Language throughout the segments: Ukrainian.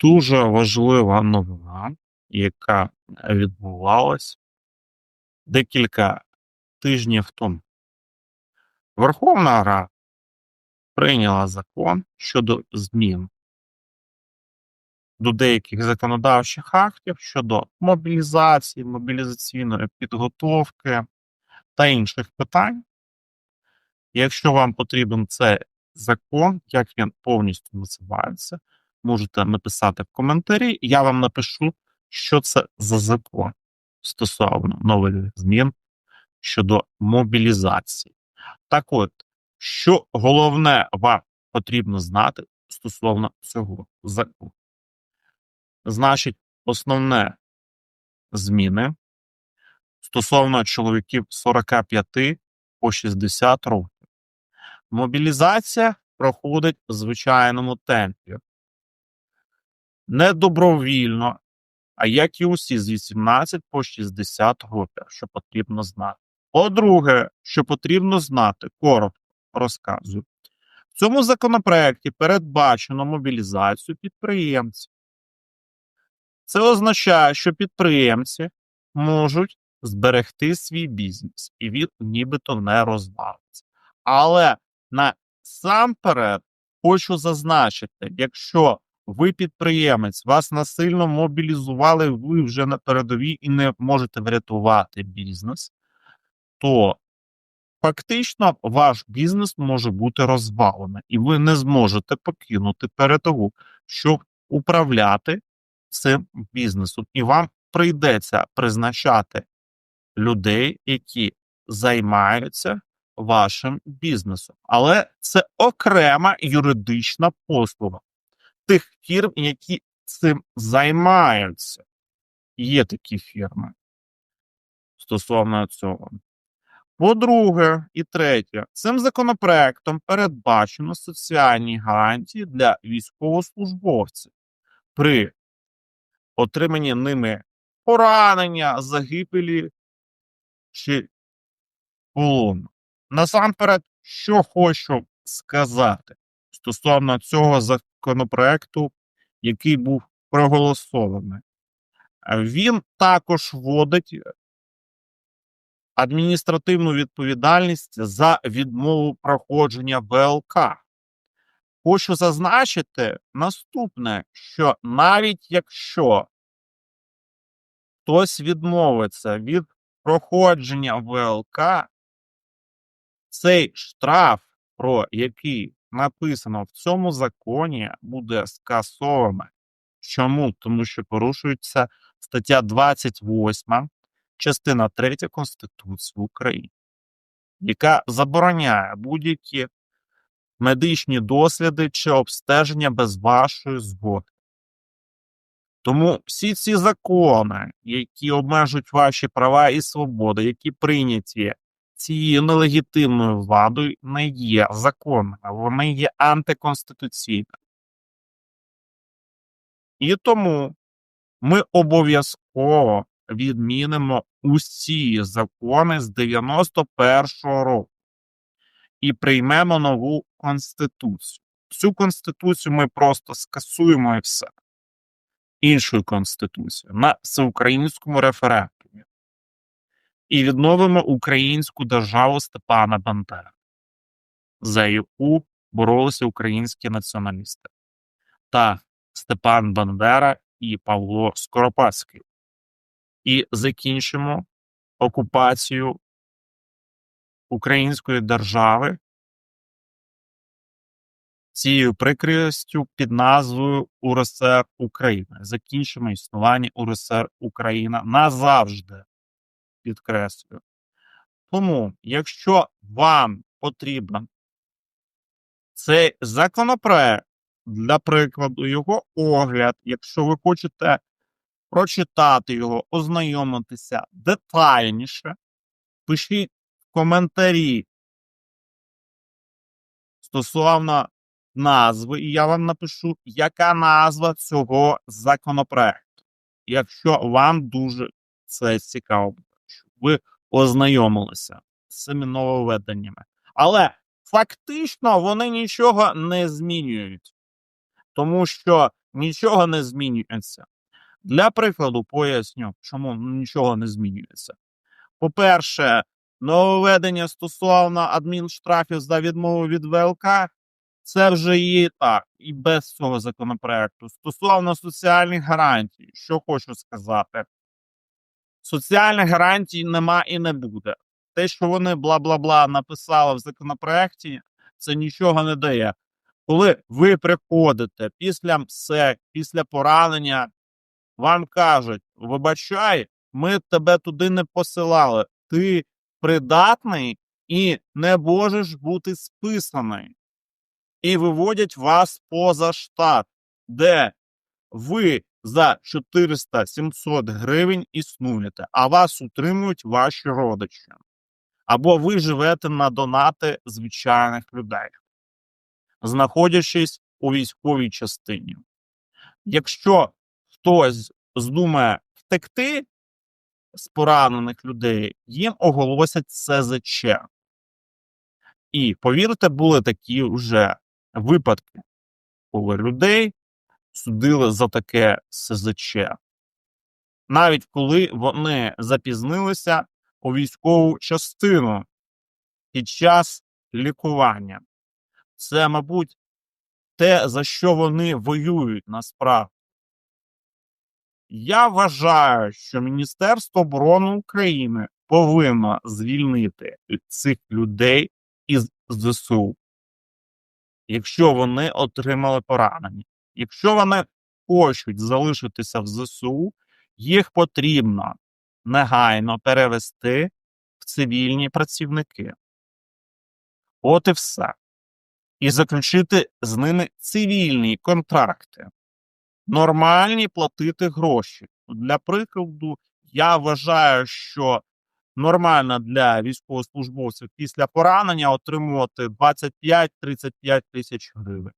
Дуже важлива новина, яка відбувалась декілька тижнів тому. Верховна Рада прийняла закон щодо змін до деяких законодавчих актів щодо мобілізації, мобілізаційної підготовки та інших питань. Якщо вам потрібен цей закон, як він повністю називається, можете написати в коментарі. Я вам напишу, що це за закон стосовно нових змін щодо мобілізації. Так от, що головне вам потрібно знати стосовно цього закону? Значить, основне зміни стосовно чоловіків 45 по 60 років. Мобілізація проходить в звичайному темпі. Не добровільно, а як і усі з 18 по 60 років, що потрібно знати. По-друге, що потрібно знати, коротко розказую. В цьому законопроекті передбачено мобілізацію підприємців. Це означає, що підприємці можуть зберегти свій бізнес, і він нібито не розвалиться. Але насамперед хочу зазначити, якщо ви підприємець, вас насильно мобілізували, ви вже на передовій і не можете врятувати бізнес, то фактично ваш бізнес може бути розвалений, і ви не зможете покинути передову, щоб управляти цим бізнесом. І вам прийдеться призначати людей, які займаються вашим бізнесом. Але це окрема юридична послуга тих фірм, які цим займаються. Є такі фірми стосовно цього. По-друге, і третє, цим законопроектом передбачено соціальні гарантії для військовослужбовців при отриманні ними поранення, загибелі чи полону. Насамперед, що хочу сказати стосовно цього законопроекту, який був проголосований. Він також вводить адміністративну відповідальність за відмову проходження ВЛК. Хочу зазначити наступне, що навіть якщо хтось відмовиться від проходження ВЛК, цей штраф, про який написано в цьому законі, буде скасований. Чому? Тому що порушується стаття 28, частина 3 Конституції України, яка забороняє будь-які медичні досліди чи обстеження без вашої згоди. Тому всі ці закони, які обмежують ваші права і свободи, які прийняті цією нелегітимною владою, не є законними, вони є антиконституційними. І тому ми обов'язково відмінимо усі закони з 91-го року і приймемо нову конституцію. Цю конституцію ми просто скасуємо і все. Іншу конституцію на всеукраїнському референдумі. І відновимо українську державу Степана Бандери, за яку боролися українські націоналісти та Степан Бандера і Павло Скоропадський. І закінчимо окупацію української держави цією прикрістю під назвою УРСР Україна. Закінчимо існування УРСР Україна назавжди. Підкреслюю. Тому, якщо вам потрібен цей законопроект, для прикладу, його огляд, якщо ви хочете прочитати його, ознайомитися детальніше, пишіть в коментарі стосовно назви, і я вам напишу, яка назва цього законопроекту. Якщо вам дуже це цікаво, ви ознайомилися з цими нововведеннями. Але фактично вони нічого не змінюють. тому що нічого не змінюється. Для прикладу поясню, чому нічого не змінюється. По-перше, нововведення стосовно адмінштрафів за відмову від ВЛК це вже і так, і без цього законопроекту. Стосовно соціальних гарантій, що хочу сказати, соціальних гарантій нема і не буде. Те, що вони бла-бла-бла написали в законопроекті, це нічого не дає. Коли ви приходите після МСЕК, після поранення, вам кажуть: вибачай, ми тебе туди не посилали. Ти придатний і не можеш бути списаний. І виводять вас поза штат, де ви за 400-700 гривень існуєте, а вас утримують ваші родичі. Або ви живете на донати звичайних людей, знаходячись у військовій частині. Якщо хтось здумає втекти з поранених людей, їм оголосять СЗЧ. І повірте, були такі вже випадки, коли людей судили за таке СЗЧ. Навіть коли вони запізнилися у військову частину під час лікування. Це, мабуть, те, за що вони воюють насправді. Я вважаю, що Міністерство оборони України повинно звільнити цих людей із ЗСУ, якщо вони отримали поранення. Якщо вони хочуть залишитися в ЗСУ, їх потрібно негайно перевести в цивільні працівники. От і все. І заключити з ними цивільні контракти нормальні платити гроші. Для прикладу, я вважаю, що нормально для військовослужбовців після поранення отримувати 25-35 тисяч гривень,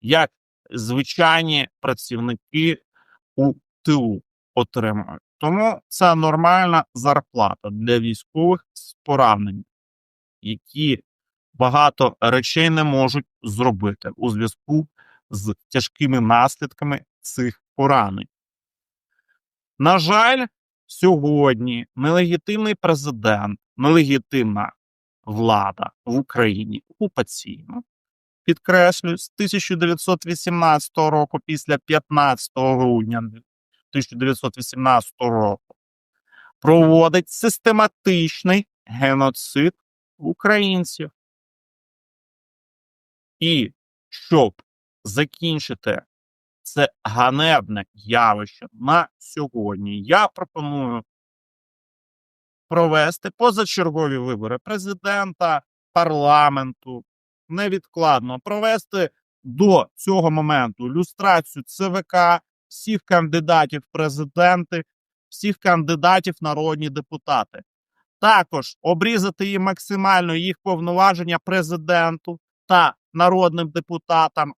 як звичайні працівники у тилу отримують. Тому це нормальна зарплата для військових з поранень, які багато речей не можуть зробити у зв'язку з тяжкими наслідками цих поранень. На жаль, сьогодні нелегітимний президент, нелегітимна влада в Україні окупаційна, підкреслюю, з 1918 року, після 15 грудня 1918 року, проводить систематичний геноцид українців. І щоб закінчити це ганебне явище на сьогодні. Я пропоную провести позачергові вибори президента, парламенту, невідкладно провести до цього моменту люстрацію ЦВК, всіх кандидатів в президенти, всіх кандидатів народні депутати. Також обрізати їм максимально їх повноваження президенту та народним депутатам,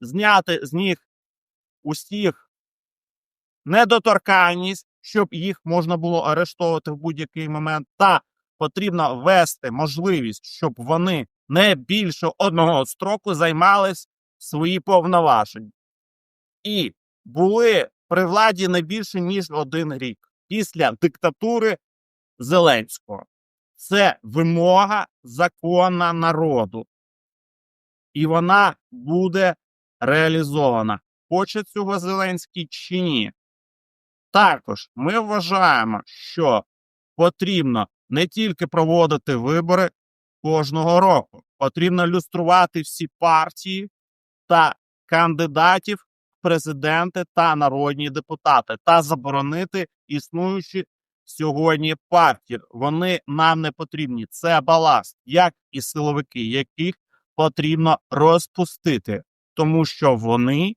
зняти з них усіх недоторканність, щоб їх можна було арештовувати в будь-який момент, та потрібно ввести можливість, щоб вони не більше одного строку займались свої повноваження. І були при владі не більше ніж один рік після диктатури Зеленського. Це вимога закона народу. І вона буде реалізована хоче цього Зеленський чи ні. Також ми вважаємо, що потрібно не тільки проводити вибори кожного року, потрібно люструвати всі партії та кандидатів в президенти та народні депутати та заборонити існуючі сьогодні партії. Вони нам не потрібні. Це баласт, як і силовики, яких потрібно розпустити, тому що вони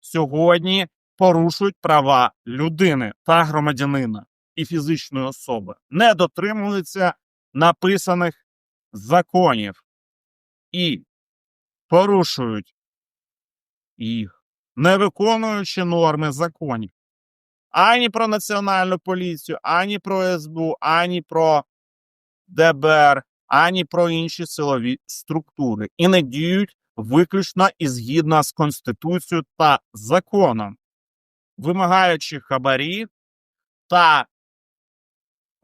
сьогодні порушують права людини та громадянина і фізичної особи, не дотримуються написаних законів і порушують їх, не виконуючи норми законів. Ані про національну поліцію, ані про СБУ, ані про ДБР, ані про інші силові структури і не діють виключно і згідно з Конституцією та законом, вимагаючи хабарі та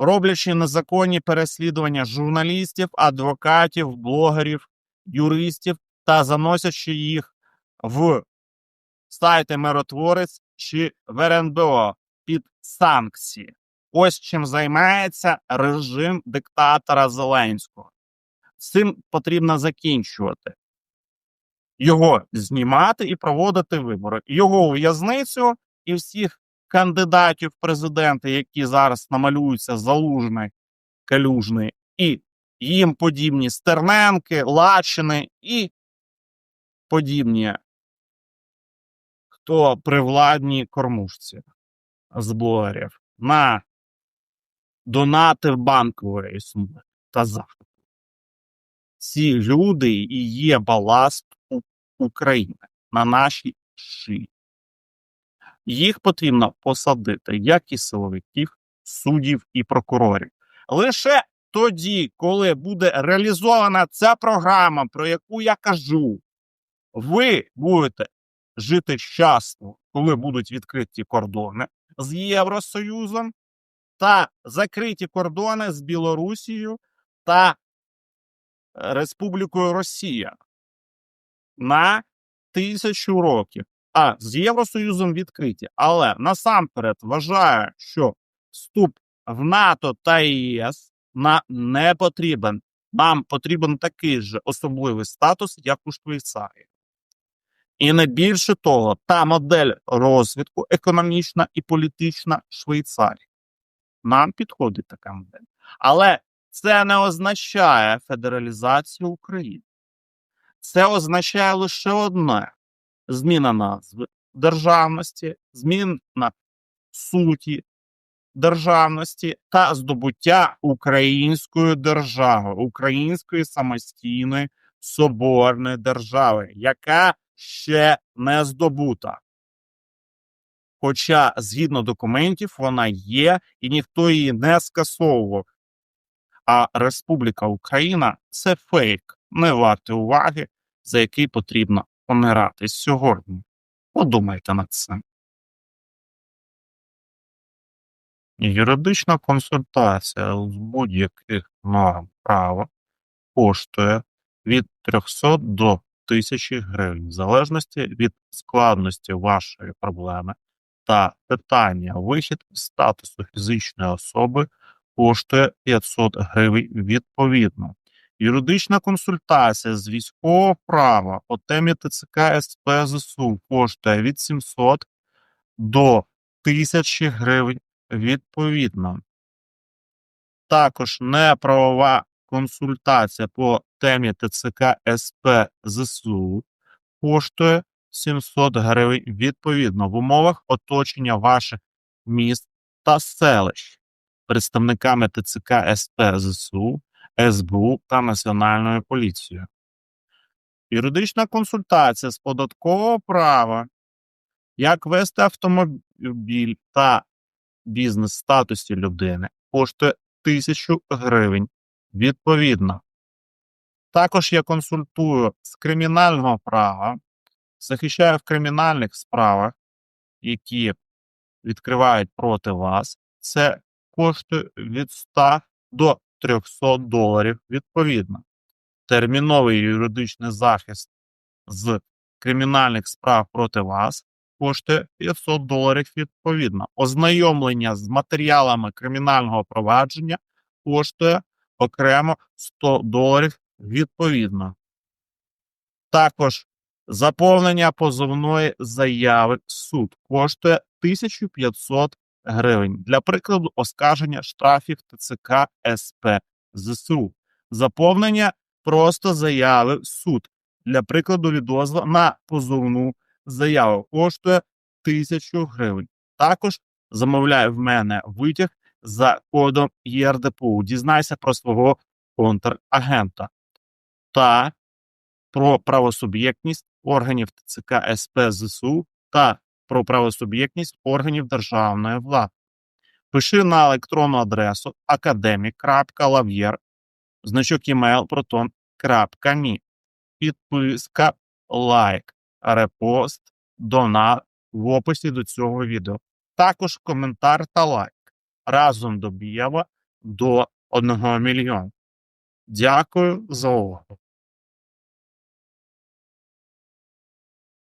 роблячи незаконні переслідування журналістів, адвокатів, блогерів, юристів та заносячи їх в сайти Миротворець чи в РНБО під санкції. Ось чим займається режим диктатора Зеленського. Цим потрібно закінчувати. Його знімати і проводити вибори. Його у в'язницю і всіх кандидатів в президенти, які зараз намалюються залужний, калюжний, і їм подібні Стерненки, Лачини і подібні, хто при владній кормушці з блогерів на донати банкової суми та захисту. Ці люди і є баласт України на нашій шиї. Їх потрібно посадити, як і силовиків, суддів і прокурорів. Лише тоді, коли буде реалізована ця програма, про яку я кажу, ви будете жити щасно, коли будуть відкриті кордони з Євросоюзом та закриті кордони з Білорусією та Республікою Росія на тисячу років. А з Євросоюзом відкриті. Але насамперед вважаю, що вступ в НАТО та ЄС нам не потрібен. Нам потрібен такий же особливий статус, як у Швейцарії. І не більше того, та модель розвитку економічна і політична Швейцарії. Нам підходить така модель. Але це не означає федералізацію України. Це означає лише одне: зміна назви державності, зміна суті державності та здобуття української держави, української самостійної соборної держави, яка ще не здобута. Хоча, згідно документів, вона є і ніхто її не скасовував. А Республіка Україна це фейк, не варте уваги, за який потрібно помирати сьогодні. Подумайте над цим. Юридична консультація з будь-яких норм права коштує від 300 до 1000 гривень, в залежності від складності вашої проблеми та питання вихід статусу фізичної особи коштує 500 гривень відповідно. Юридична консультація з військового права по темі ТЦК СП ЗСУ коштує від 700 до 1000 гривень відповідно. Також неправова консультація по темі ТЦК СП ЗСУ коштує 700 гривень відповідно в умовах оточення ваших міст та селищ представниками ТЦК СП ЗСУ, СБУ та Національною поліцією. Юридична консультація з податкового права, як вести автомобіль та бізнес статусі людини коштує 1000 гривень відповідно. Також я консультую з кримінального права, захищаю в кримінальних справах, які відкривають проти вас. Це коштує від 100 до 300 доларів відповідно. Терміновий юридичний захист з кримінальних справ проти вас коштує 500 доларів відповідно. Ознайомлення з матеріалами кримінального провадження коштує окремо 100 доларів відповідно. Також заповнення позовної заяви в суд коштує 1500 гривень. Для прикладу, оскарження штрафів ТЦК СП ЗСУ. Заповнення просто заяви в суд. Для прикладу, відозва на позовну заяву коштує 1000 гривень. Також замовляє в мене витяг за кодом ЄРДПУ. Дізнайся про свого контрагента та про правосуб'єктність органів ТЦК СП ЗСУ та про правосуб'єктність органів державної влади. Пиши на електронну адресу academic.lav'єр, значок email proton.me. Підписка лайк, репост, донат в описі до цього відео. Також коментар та лайк. Разом доб'ємо до 1 мільйона. Дякую за увагу.